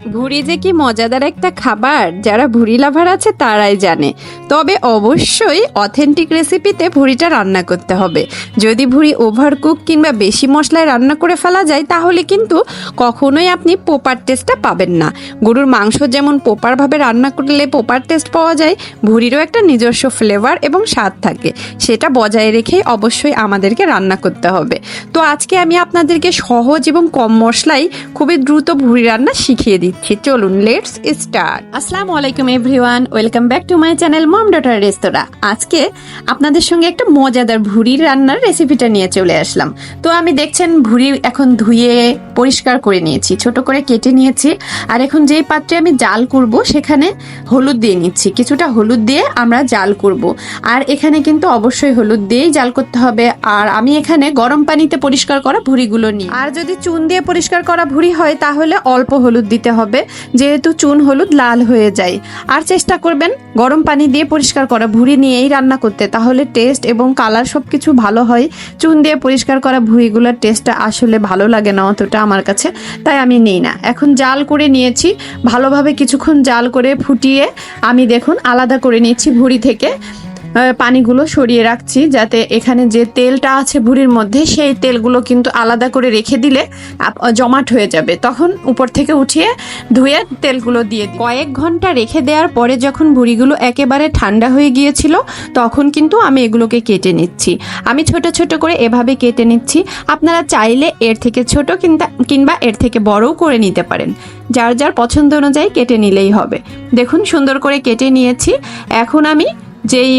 ভুড়ি যে কি মজাদার একটা খাবার, যারা ভুড়ি লাভার আছে তারাই জানে। তবে অবশ্যই অথেন্টিক রেসিপিতে ভুড়িটা রান্না করতে হবে। যদি ভুড়ি ওভারকুক কিংবা বেশি মশলায় রান্না করে ফেলা যায়, তাহলে কিন্তু কখনোই আপনি পোপার টেস্টটা পাবেন না। গরুর মাংস যেমন পোপারভাবে রান্না করলে পোপার টেস্ট পাওয়া যায় ভুড়িরও একটা নিজস্ব ফ্লেভার এবং স্বাদ থাকে। সেটা বজায় রেখেই অবশ্যই আমাদেরকে রান্না করতে হবে। তো আজকে আমি আপনাদেরকে সহজ এবং কম মশলায় খুবই দ্রুত ভুড়ি রান্না শিখিয়ে দিচ্ছি, চলুন লেটস স্টার্ট আসসালামু আলাইকুম everyone welcome back to my channel mom daughter restaurant আজকে আপনাদের সঙ্গে একটা মজাদার ভুড়ির রান্নার রেসিপিটা নিয়ে চলে আসলাম। তো আমি দেখছেন ভুড়ি এখন ধুয়ে পরিষ্কার করে নিয়েছি, ছোট করে কেটে নিয়েছি। আর এখন যেই পাত্রে আমি জাল করব, সেখানে হলুদ দিয়ে নিচ্ছি। কিছুটা হলুদ দিয়ে আমরা জাল করব। আর এখানে কিন্তু অবশ্যই হলুদ দিয়েই জাল করতে হবে। আর আমি এখানে গরম পানিতে পরিষ্কার করা ভুড়িগুলো নিই। আর যদি চুন দিয়ে পরিষ্কার করা ভুড়ি হয়, তাহলে অল্প হলুদ দিতে হবে, যেহেতু চুন হলুদ লাল হয়ে যায়। আর চেষ্টা করবেন গরম পানি দিয়ে পরিষ্কার করা, ভুড়ি নিয়েই রান্না করতে, তাহলে টেস্ট এবং কালার সব কিছু ভালো হয়। চুন দিয়ে পরিষ্কার করা ভুড়িগুলোর টেস্টটা আসলে ভালো লাগে না অতটা আমার কাছে, তাই আমি নিই না। এখন জাল করে নিয়েছি, ভালোভাবে কিছুক্ষণ জাল করে ফুটিয়ে আমি দেখুন আলাদা করে নিচ্ছি ভুড়ি থেকে। পানিগুলো সরিয়ে রাখছি যাতে এখানে যে তেলটা আছে ভুড়ির মধ্যে, সেই তেলগুলো কিন্তু আলাদা করে রেখে দিলে জমাট হয়ে যাবে। তখন উপর থেকে উঠিয়ে ধুয়ে তেলগুলো দিয়ে। কয়েক ঘণ্টা রেখে দেওয়ার পরে যখন ভুড়িগুলো একেবারে ঠান্ডা হয়ে গিয়েছিল, তখন কিন্তু আমি এগুলোকে কেটে নিচ্ছি। আমি ছোট ছোট করে এভাবে কেটে নিচ্ছি। আপনারা চাইলে এর থেকে ছোট কিংবা এর থেকে বড়ও করে নিতে পারেন। যার যার পছন্দ অনুযায়ী কেটে নিলেই হবে। দেখুন, সুন্দর করে কেটে নিয়েছি। এখন আমি যেই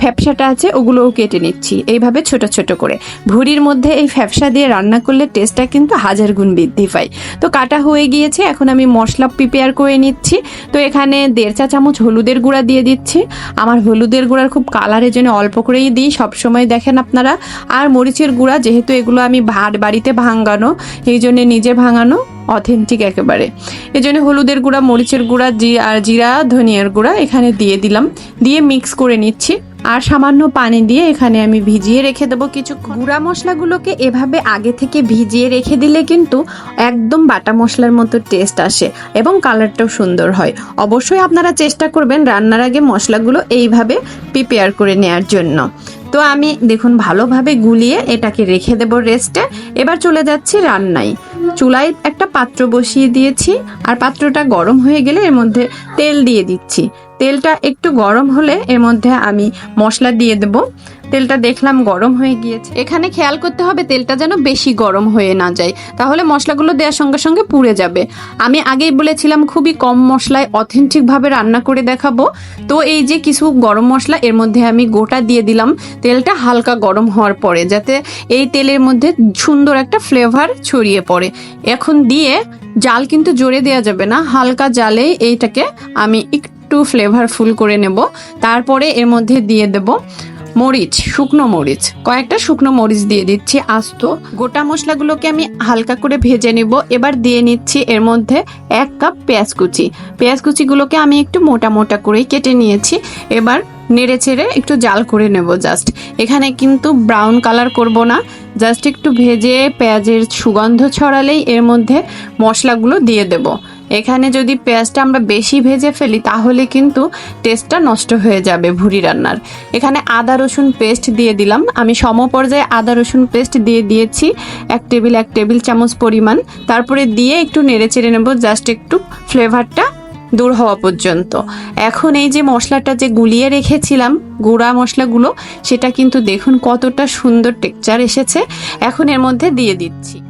ফ্যাপসাটা আছে, ওগুলোও কেটে নিচ্ছি। এইভাবে ছোট ছোট করে। ভুড়ির মধ্যে এই ফ্যাপসা দিয়ে রান্না করলে টেস্টটা কিন্তু হাজার গুণ বৃদ্ধি পায়। তো কাটা হয়ে গিয়েছে, এখন আমি মশলা প্রিপেয়ার করে নিচ্ছি। তো এখানে দেড় চা চামচ হলুদের গুঁড়া দিয়ে দিচ্ছি। আমার হলুদের গুঁড়ার খুব কালারের জন্য অল্প করেই দিই, সবসময় দেখেন আপনারা। আর মরিচের গুঁড়া, যেহেতু এগুলো আমি ভাট বাড়িতে ভাঙানো এই জন্যে নিজে ভাঙানো। অথেন্টিক একেবারে। এই জন্য হলুদের গুঁড়া, মরিচের গুঁড়া, জি, আর জিরা, ধনিয়ার গুঁড়া এখানে দিয়ে দিলাম। দিয়ে মিক্স করে নিচ্ছি। আর সামান্য পানি দিয়ে এখানে আমি ভিজিয়ে রেখে দেবো কিছু গুঁড়া মশলাগুলোকে। এভাবে আগে থেকে ভিজিয়ে রেখে দিলে কিন্তু একদম বাটা মশলার মতো টেস্ট আসে এবং কালারটাও সুন্দর হয়। অবশ্যই আপনারা চেষ্টা করবেন রান্নার আগে মশলাগুলো এইভাবে প্রিপেয়ার করে নেয়ার জন্য। তো আমি দেখুন ভালোভাবে গুলিয়ে এটাকে রেখে দেব রেস্টে এবার চলে যাচ্ছি রান্নায়। চুলায় একটা পাত্র বসিয়ে দিয়েছি, আর পাত্রটা গরম হয়ে গেলে এর মধ্যে তেল দিয়ে দিচ্ছি। তেলটা একটু গরম হলে এর মধ্যে আমি মশলা দিয়ে দেব। তেলটা দেখলাম গরম হয়ে গিয়েছে। এখানে খেয়াল করতে হবে তেলটা যেন বেশি গরম হয়ে না যায়, তাহলে মশলাগুলো দেওয়ার সঙ্গে সঙ্গে পুড়ে যাবে। আমি আগেই বলেছিলাম খুবই কম মশলায় অথেন্টিকভাবে রান্না করে দেখাবো। তো এই যে কিছু গরম মশলা, এর মধ্যে আমি গোটা দিয়ে দিলাম। তেলটা হালকা গরম হওয়ার পরে যাতে এই তেলের মধ্যে সুন্দর একটা ফ্লেভার ছড়িয়ে পড়ে। এখন দিয়ে জাল কিন্তু জোরে দেওয়া যাবে না, হালকা জালে এইটাকে আমি একটু ফ্লেভারফুল করে নেব। তারপরে এর মধ্যে দিয়ে দেব মরিচ, শুকনো মরিচ। কয়েকটা শুকনো মরিচ দিয়ে দিচ্ছি আস্ত। গোটা মশলাগুলোকে আমি হালকা করে ভেজে নেব। এবার দিয়ে নিচ্ছি এর মধ্যে এক কাপ পেঁয়াজ কুচি। পেঁয়াজ কুচিগুলোকে আমি একটু মোটা মোটা করেই কেটে নিয়েছি। এবার নেড়ে ছেড়ে একটু জাল করে নেব জাস্ট। এখানে কিন্তু ব্রাউন কালার করব না। জাস্ট একটু ভেজে পেঁয়াজের সুগন্ধ ছড়ালেই এর মধ্যে মশলাগুলো দিয়ে দেব। এখানে যদি পেঁয়াজটা আমরা বেশি ভেজে ফেলি, তাহলে কিন্তু টেস্টটা নষ্ট হয়ে যাবে ভুড়ি রান্নার। এখানে আদা, রসুন পেস্ট দিয়ে দিলাম। আমি সম পর্যায়ে আদা, রসুন পেস্ট দিয়ে দিয়েছি এক টেবিল এক টেবিল চামচ পরিমাণ। তারপরে দিয়ে একটু নেড়ে চেড়ে নেব জাস্ট একটু ফ্লেভারটা দূর হওয়া পর্যন্ত। এখন এই যে মশলাটা যে গুলিয়ে রেখেছিলাম, গুঁড়া মশলাগুলো, সেটা কিন্তু দেখুন কতটা সুন্দর টেক্সচার এসেছে। এখন এর মধ্যে দিয়ে দিচ্ছি।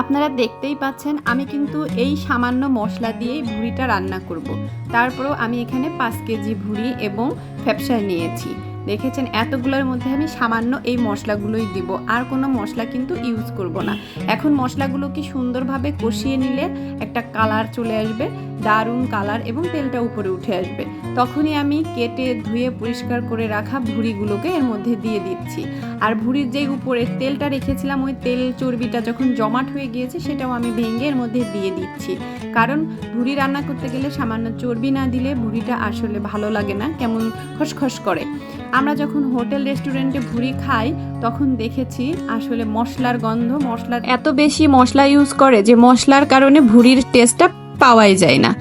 আপনারা দেখতেই পাচ্ছেন, আমি কিন্তু এই সামান্য মশলা দিয়েই ভুড়িটা রান্না করব। তারপরেও আমি এখানে পাঁচ কেজি ভুড়ি এবং ফ্যাপসা নিয়েছি। দেখেছেন, এতগুলোর মধ্যে আমি সামান্য এই মশলাগুলোই দিব। আর কোনো মশলা কিন্তু ইউজ করব না। এখন মশলাগুলোকে সুন্দরভাবে কষিয়ে নিলে একটা কালার চলে আসবে, দারুণ কালার এবং তেলটা উপরে উঠে আসবে। তখনই আমি কেটে ধুয়ে পরিষ্কার করে রাখা ভুড়িগুলোকে এর মধ্যে দিয়ে দিচ্ছি। আর ভুড়ির যেই উপরে তেলটা রেখেছিলাম, ওই তেল চর্বিটা যখন জমাট হয়ে গিয়েছে, সেটাও আমি ভেঙে এর মধ্যে দিয়ে দিচ্ছি। কারণ ভুড়ি রান্না করতে গেলে সামান্য চর্বি না দিলে ভুড়িটা আসলে ভালো লাগে না, কেমন খসখস করে। আমরা যখন হোটেল, রেস্টুরেন্টে ভুড়ি খাই, তখন দেখেছি আসলে মশলার গন্ধ, মশলার এত বেশি মশলা ইউজ করে যে মশলার কারণে ভুড়ির টেস্টটা পাওয়াই যায় না।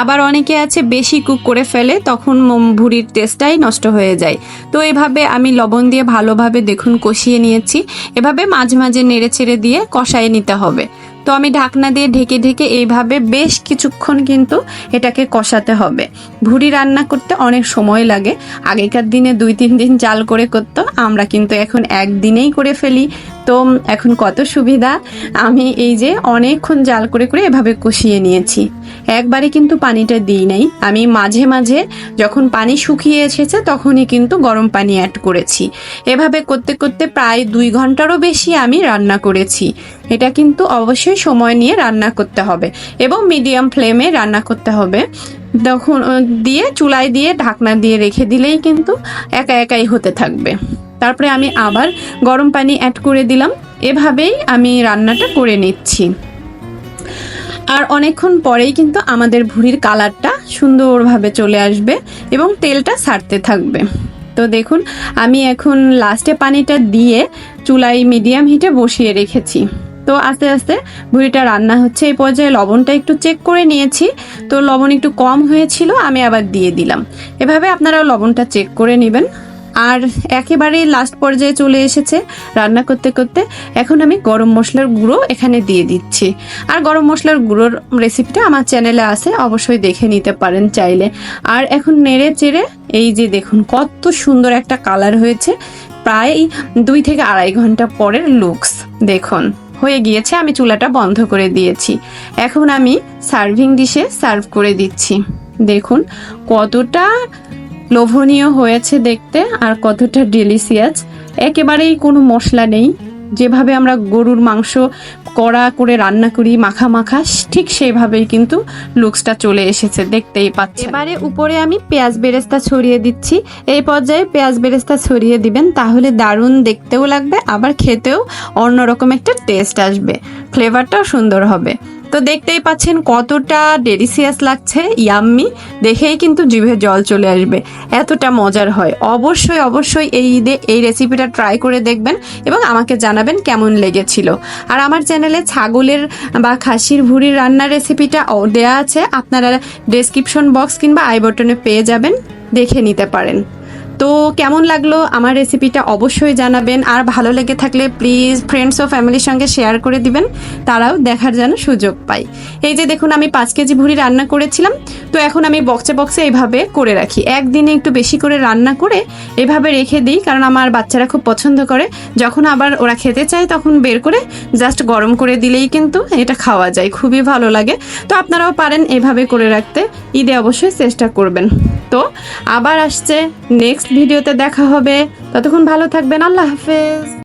আবার অনেকে আছে বেশি কুক করে ফেলে, তখন ভুড়ির টেস্টটাই নষ্ট হয়ে যায়। তো এভাবে আমি লবণ দিয়ে ভালোভাবে দেখুন কষিয়ে নিয়েছি। এভাবে মাঝে মাঝে নেড়ে ছেড়ে দিয়ে কষায় নিতে হবে। তো আমি ঢাকনা দিয়ে ঢেকে ঢেকে এইভাবে বেশ কিছুক্ষণ কিন্তু এটাকে কষাতে হবে। ভুড়ি রান্না করতে অনেক সময় লাগে। আগেকার দিনে দুই তিন দিন জাল করে করতো, আমরা কিন্তু এখন একদিনেই করে ফেলি। তো এখন কত সুবিধা। আমি এই যে অনেকক্ষণ জাল করে করে এভাবে কষিয়ে নিয়েছি। একবারে কিন্তু পানিটা দিই নাই। আমি মাঝে মাঝে যখন পানি শুকিয়ে এসেছে তখনই কিন্তু গরম পানি অ্যাড করেছি। এভাবে করতে করতে প্রায় দুই ঘন্টারও বেশি আমি রান্না করেছি। এটা কিন্তু অবশ্যই সময় নিয়ে রান্না করতে হবে এবং মিডিয়াম ফ্লেমে রান্না করতে হবে। তখন দিয়ে চুলায় দিয়ে ঢাকনা দিয়ে রেখে দিলেই কিন্তু একা একাই হতে থাকবে। তারপরে আমি আবার গরম পানি অ্যাড করে দিলাম। এভাবেই আমি রান্নাটা করে নিচ্ছি। আর অনেকক্ষণ পরেই কিন্তু আমাদের ভুঁড়ির কালারটা সুন্দরভাবে চলে আসবে এবং তেলটা ছাড়তে থাকবে। তো দেখুন, আমি এখন লাস্টে পানিটা দিয়ে চুলাই মিডিয়াম হিটে বসিয়ে রেখেছি। তো আস্তে আস্তে ভুঁড়িটা রান্না হচ্ছে। এই পর্যায়ে লবণটা একটু চেক করে নিয়েছি। তো লবণ একটু কম হয়েছিল, আমি আবার দিয়ে দিলাম। এভাবে আপনারাও লবণটা চেক করে নেবেন। আর একেবারে লাস্ট পর্যায়ে চলে এসেছে রান্না করতে করতে। এখন আমি গরম মশলার গুঁড়ো এখানে দিয়ে দিচ্ছি। আর গরম মশলার গুঁড়োর রেসিপিটা আমার চ্যানেলে আছে, অবশ্যই দেখে নিতে পারেন চাইলে। আর এখন নেড়ে চেড়ে এই যে দেখুন, কত সুন্দর একটা কালার হয়েছে, প্রায় দুই থেকে আড়াই ঘণ্টা পরের লুকস দেখুন, হয়ে গিয়েছে, আমি চুলাটা বন্ধ করে দিয়েছি। এখন আমি সার্ভিং ডিশে সার্ভ করে দিচ্ছি। দেখুন, কতটা লোভনীয় হয়েছে দেখতে আর কতটা ডেলিসিয়াস একেবারেই কোনো মশলা নেই। যেভাবে আমরা গরুর মাংস কড়া করে রান্না করি, মাখা মাখা, ঠিক সেইভাবেই কিন্তু লুকসটা চলে এসেছে, দেখতেই পাচ্ছি এবারে উপরে আমি পেঁয়াজ বেরেস্তা ছড়িয়ে দিচ্ছি। এই পর্যায়ে পেঁয়াজ বেরেস্তা ছড়িয়ে দিবেন, তাহলে দারুণ দেখতেও লাগবে, আবার খেতেও অন্যরকম একটা টেস্ট আসবে। ফ্লেভারটাও সুন্দর হবে। তো দেখতেই পাচ্ছেন কতটা ডেলিসিয়াস লাগছে ইয়াম্মি দেখেই কিন্তু জিভে জল চলে আসবে। এতটা মজার হয়। অবশ্যই অবশ্যই এই ঈদে এই রেসিপিটা ট্রাই করে দেখবেন এবং আমাকে জানাবেন কেমন লেগেছিল। আর আমার চ্যানেলে ছাগলের বা খাসির ভুঁড়ির রান্নার রেসিপিটা দেয়া আছে। আপনারা ডেসক্রিপশন বক্স কিংবা আই বটনে পেয়ে যাবেন। দেখে নিতে পারেন। তো কেমন লাগল আমার রেসিপিটা অবশ্যই জানাবেন। আর ভালো লেগে থাকলে প্লিজ ফ্রেন্ডস ও ফ্যামিলির সঙ্গে শেয়ার করে দিবেন। তারাও দেখার যেন সুযোগ পায়। এই যে দেখুন, আমি পাঁচ কেজি ভুড়ি রান্না করেছিলাম। তো এখন আমি বক্সে বক্সে এইভাবে করে রাখি। একদিনে একটু বেশি করে রান্না করে এভাবে রেখে দিই, কারণ আমার বাচ্চারা খুব পছন্দ করে। যখন আবার ওরা খেতে চায়, তখন বের করে জাস্ট গরম করে দিলেই কিন্তু এটা খাওয়া যায়। খুবই ভালো লাগে। তো আপনারাও পারেন এভাবে করে রাখতে। ঈদে অবশ্যই চেষ্টা করবেন। তো আবার আসছে নেক্সট ভিডিওতে দেখা হবে। ততক্ষণ ভালো থাকবেন আল্লাহ হাফেজ।